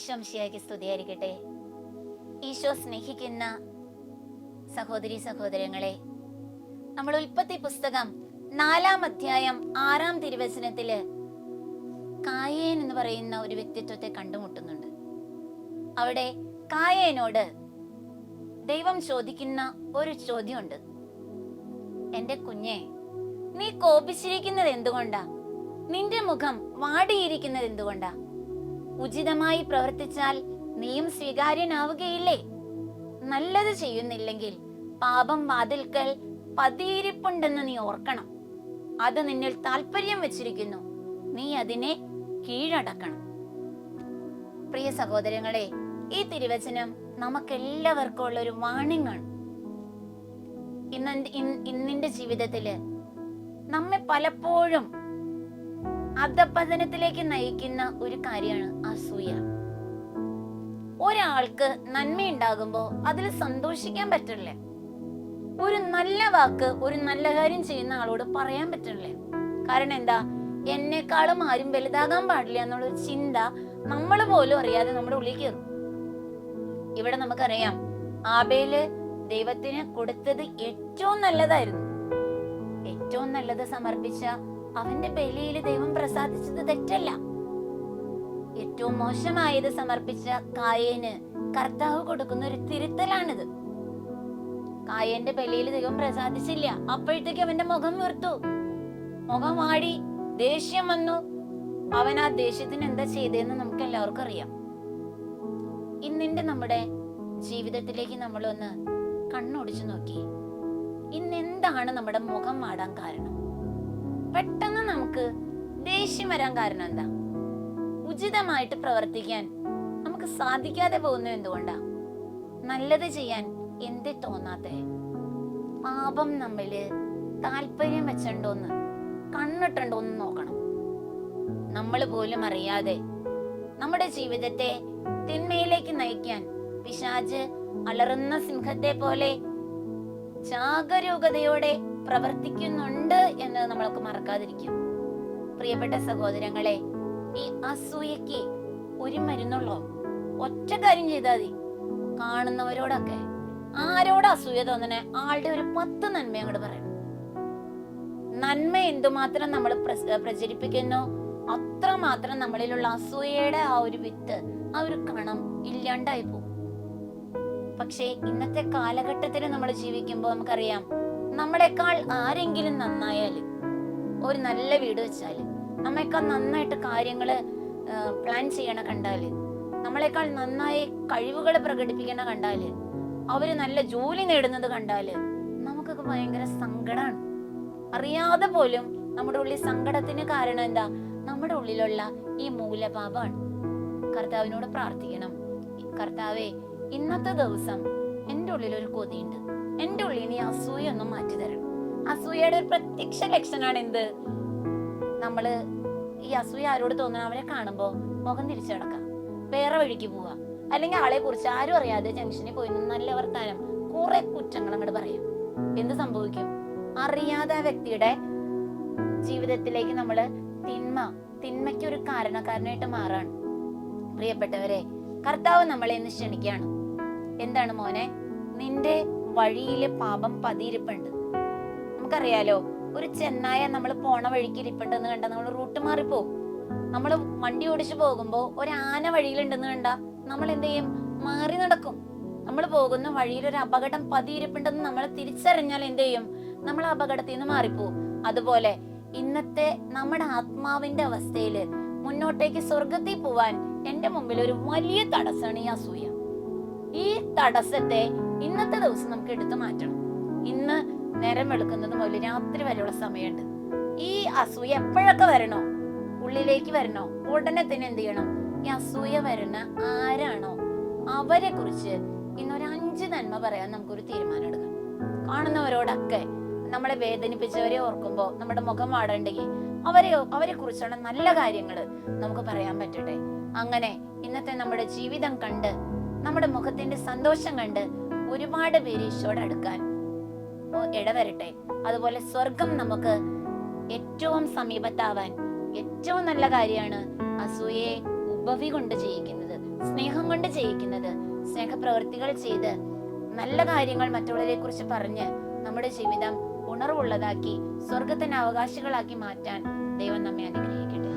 ഈശോംശിയാക്കി സ്തുതിയായിരിക്കട്ടെ. ഈശോ സ്നേഹിക്കുന്ന സഹോദരി സഹോദരങ്ങളെ നമ്മൾ ഉൽപ്പത്തി പുസ്തകം നാലാം അധ്യായം ആറാം തിരുവചനത്തിൽ കായേൻ എന്ന് പറയുന്ന ഒരു വ്യക്തിത്വത്തെ കണ്ടുമുട്ടുന്നുണ്ട്. അവിടെ കായേനോട് ദൈവം ചോദിക്കുന്ന ഒരു ചോദ്യമുണ്ട്. എന്റെ കുഞ്ഞെ നീ കോപിച്ചിരിക്കുന്നത് എന്തുകൊണ്ടാ? നിന്റെ മുഖം വാടിയിരിക്കുന്നത് എന്തുകൊണ്ടാ? ഉചിതമായി പ്രവർത്തിച്ചാൽ നീയും സ്വീകാര്യനാവുകയില്ലേ? നല്ലത് ചെയ്യുന്നില്ലെങ്കിൽ പാപം വാതിൽക്കൽ പതിയിരിപ്പുണ്ടെന്ന് നീ ഓർക്കണം. അത് നിന്നിൽ താല്പര്യം വെച്ചിരിക്കുന്നു. നീ അതിനെ കീഴടക്കണം. പ്രിയ സഹോദരങ്ങളെ ഈ തിരുവചനം നമുക്കെല്ലാവർക്കും ഉള്ള ഒരു വാണിംഗ് ആണ് ഇന്ന് ഇന്നിന്റെ ജീവിതത്തിൽ നമ്മെ പലപ്പോഴും അധപതനത്തിലേക്ക് നയിക്കുന്ന ഒരു കാര്യമാണ് അസൂയ. ഒരാൾക്ക് നന്മയുണ്ടാകുമ്പോ അതിൽ സന്തോഷിക്കാൻ പറ്റില്ലേ? ഒരു നല്ല വാക്ക് ഒരു നല്ല കാര്യം ചെയ്യുന്ന ആളോട് പറയാൻ പറ്റില്ലേ? കാരണം എന്താ? എന്നെക്കാളും ആരും വലുതാകാൻ പാടില്ല എന്നുള്ളൊരു ചിന്ത നമ്മൾ പോലും അറിയാതെ നമ്മുടെ ഉള്ളിൽ കയറും. ഇവിടെ നമുക്കറിയാം ആബേൽ ദൈവത്തിന് കൊടുത്തത് ഏറ്റവും നല്ലതായിരുന്നു. ഏറ്റവും നല്ലത് സമർപ്പിച്ച അവന്റെ ബലിയിൽ ദൈവം പ്രസാദിച്ചത് തെറ്റല്ല. ഏറ്റവും മോശമായത് സമർപ്പിച്ച കായേന് കർത്താവ് കൊടുക്കുന്ന ഒരു തിരുത്തലാണിത്. കായന്റെ ബലിയിൽ ദൈവം പ്രസാദിച്ചില്ല. അപ്പോഴത്തേക്ക് അവന്റെ മുഖം വീർത്തു. മുഖം വാടി ദേഷ്യം വന്നു. അവൻ ആ ദേഷ്യത്തിന് എന്താ ചെയ്തതെന്ന് നമുക്ക് എല്ലാവർക്കും അറിയാം. ഇന്നിന്റെ നമ്മുടെ ജീവിതത്തിലേക്ക് നമ്മളൊന്ന് കണ്ണോടിച്ചു നോക്കി. ഇന്ന് എന്താണ് നമ്മുടെ മുഖം മാടാൻ കാരണം? പെട്ടെന്ന് നമുക്ക് ദേഷ്യം വരാൻ കാരണം എന്താ? ഉചിതമായിട്ട് പ്രവർത്തിക്കാൻ നമുക്ക് സാധിക്കാതെ പോകുന്നത് എന്തുകൊണ്ടാ? നല്ലത് ചെയ്യാൻ എന്ത് തോന്നാത്തെ? പാപം നമ്മിൽ താല്പര്യം വെച്ചിട്ടുണ്ടോന്ന് കണ്ണിട്ടുണ്ടോന്ന് നോക്കണം. നമ്മൾ പോലും അറിയാതെ നമ്മുടെ ജീവിതത്തെ തിന്മയിലേക്ക് നയിക്കാൻ പിശാജ് അലറുന്ന സിംഹത്തെ പോലെ ജാഗരൂകതയോടെ പ്രവർത്തിക്കുന്നുണ്ട് എന്ന് നമ്മൾക്ക് മറക്കാതിരിക്കും. പ്രിയപ്പെട്ട സഹോദരങ്ങളെ ഈ അസൂയക്ക് ഒരു മരുന്നുള്ളോ? ഒറ്റ കാര്യം ചെയ്താൽ മതി. കാണുന്നവരോടൊക്കെ ആരോട് അസൂയ തോന്നണെ? ആളുടെ ഒരു പത്ത് നന്മ അങ്ങോട്ട് പറയണം. നന്മ എന്തുമാത്രം നമ്മൾ പ്രചരിപ്പിക്കുന്നു? അത്രമാത്രം നമ്മളിലുള്ള അസൂയയുടെ ആ ഒരു വിത്ത് ആ ഒരു കണം ഇല്ലാണ്ടായി പോകും. പക്ഷേ ഇന്നത്തെ കാലഘട്ടത്തിൽ നമ്മൾ ജീവിക്കുമ്പോൾ നമുക്കറിയാം നമ്മളെക്കാൾ ആരെങ്കിലും നന്നായാൽ ഒരു നല്ല വീട് വെച്ചാൽ നമ്മളെക്കാൾ നന്നായിട്ട് കാര്യങ്ങൾ പ്ലാൻ ചെയ്യണ കണ്ടാൽ നമ്മളെക്കാൾ നന്നായി കഴിവുകൾ പ്രകടിപ്പിക്കണ കണ്ടാൽ അവർ നല്ല ജോലി നേടുന്നത് കണ്ടാൽ നമുക്കൊക്കെ ഭയങ്കര സങ്കടമാണ് അറിയാതെ പോലും നമ്മുടെ ഉള്ളിൽ സങ്കടത്തിന് കാരണം എന്താ? നമ്മുടെ ഉള്ളിലുള്ള ഈ മൂലപാപമാണ്. കർത്താവിനോട് പ്രാർത്ഥിക്കണം. കർത്താവെ ഇന്നത്തെ ദിവസം എന്റെ ഉള്ളിൽ ഒരു കൊതിയുണ്ട്. എന്റെ ഉള്ളിൽ നീ അസൂയ ഒന്നും മാറ്റി തരണം. അസൂയയുടെ ഒരു പ്രത്യക്ഷ ലക്ഷണമാണ് എന്ത്? നമ്മൾ ഈ അസൂയ ആരോട് തോന്നണം അവരെ കാണുമ്പോ മുഖം തിരിച്ചു കിടക്കാം വേറെ വഴിക്ക് പോവാ. അല്ലെങ്കിൽ ആളെ കുറിച്ച് ആരും അറിയാതെ ജംഗ്ഷനിൽ പോയി നിന്ന് നല്ല വർത്താനം കുറെ കുറ്റങ്ങൾ അങ്ങോട്ട് പറയും. എന്ത് സംഭവിക്കും? അറിയാതെ ആ വ്യക്തിയുടെ ജീവിതത്തിലേക്ക് നമ്മൾ തിന്മ തിന്മയ്ക്ക് ഒരു കാരണക്കാരനായിട്ട് മാറാണ്. പ്രിയപ്പെട്ടവരെ കർത്താവ് നമ്മളെ ഇന്ന് ക്ഷണിക്കുകയാണ്. എന്താണ് മോനെ? നിന്റെ വഴിയിലെ പാപം പതിയിരിപ്പുണ്ട്. നമുക്കറിയാലോ ഒരു ചെന്നായ നമ്മൾ പോണ വഴിക്ക് ഇരിപ്പുണ്ടെന്ന് കണ്ട നമ്മൾ റൂട്ട് മാറിപ്പോകും നമ്മൾ വണ്ടി ഓടിച്ചു പോകുമ്പോൾ ഒരു ആന വഴിയിലുണ്ടെന്ന് കണ്ട നമ്മൾ എന്ത് ചെയ്യും? മാറി നടക്കും. നമ്മൾ പോകുന്ന വഴിയിൽ ഒരു അപകടം പതിയിരിപ്പുണ്ടെന്ന് നമ്മൾ തിരിച്ചറിഞ്ഞാൽ എന്ത് ചെയ്യും? നമ്മൾ അപകടത്തിൽ നിന്ന് മാറിപ്പോവും. അതുപോലെ ഇന്നത്തെ നമ്മുടെ ആത്മാവിന്റെ അവസ്ഥയിൽ മുന്നോട്ടേക്ക് സ്വർഗത്തിൽ പോവാൻ എന്റെ മുമ്പിൽ ഒരു വലിയ തടസ്സമാണ് ഈ അസൂയ. ഈ തടസ്സത്തെ ഇന്നത്തെ ദിവസം നമുക്ക് എടുത്തു മാറ്റണം. ഇന്ന് നേരം വെളുക്കുന്നത് മുതൽ രാത്രി വരെയുള്ള സമയമുണ്ട്. ഈ അസൂയ എപ്പോഴൊക്കെ വരണോ? ഉള്ളിലേക്ക് വരണോ? ഉടനെ തന്നെ എന്ത് ചെയ്യണം? ഈ അസൂയ വരുന്ന ആരാണോ? അവരെ കുറിച്ച് ഇന്നൊരു അഞ്ച് നന്മ പറയാൻ നമുക്കൊരു തീരുമാനം എടുക്കാം. കാണുന്നവരോടൊക്കെ നമ്മളെ വേദനിപ്പിച്ചവരെ ഓർക്കുമ്പോൾ നമ്മുടെ മുഖം വാടണ്ടെങ്കിൽ അവരെ അവരെ കുറിച്ചുള്ള നല്ല കാര്യങ്ങൾ നമുക്ക് പറയാൻ പറ്റട്ടെ. അങ്ങനെ ഇന്നത്തെ നമ്മുടെ ജീവിതം കണ്ട് നമ്മുടെ മുഖത്തിന്റെ സന്തോഷം കണ്ട് ഒരുപാട് പേര് ഈശോടെ അടുക്കാൻ ഇടവരട്ടെ. അതുപോലെ സ്വർഗം നമുക്ക് ഏറ്റവും സമീപത്താവാൻ ഏറ്റവും നല്ല കാര്യമാണ് അസൂയെ ഉപവി കൊണ്ട് ചെയ്യിക്കുന്നത് സ്നേഹം കൊണ്ട് ചെയ്യിക്കുന്നത് സ്നേഹപ്രവൃത്തികൾ ചെയ്ത് നല്ല കാര്യങ്ങൾ മറ്റുള്ളവരെ കുറിച്ച് പറഞ്ഞ് നമ്മുടെ ജീവിതം ഉണർവുള്ളതാക്കി സ്വർഗത്തിന് അവകാശികളാക്കി മാറ്റാൻ ദൈവം നമ്മെ അനുഗ്രഹിക്കട്ടെ.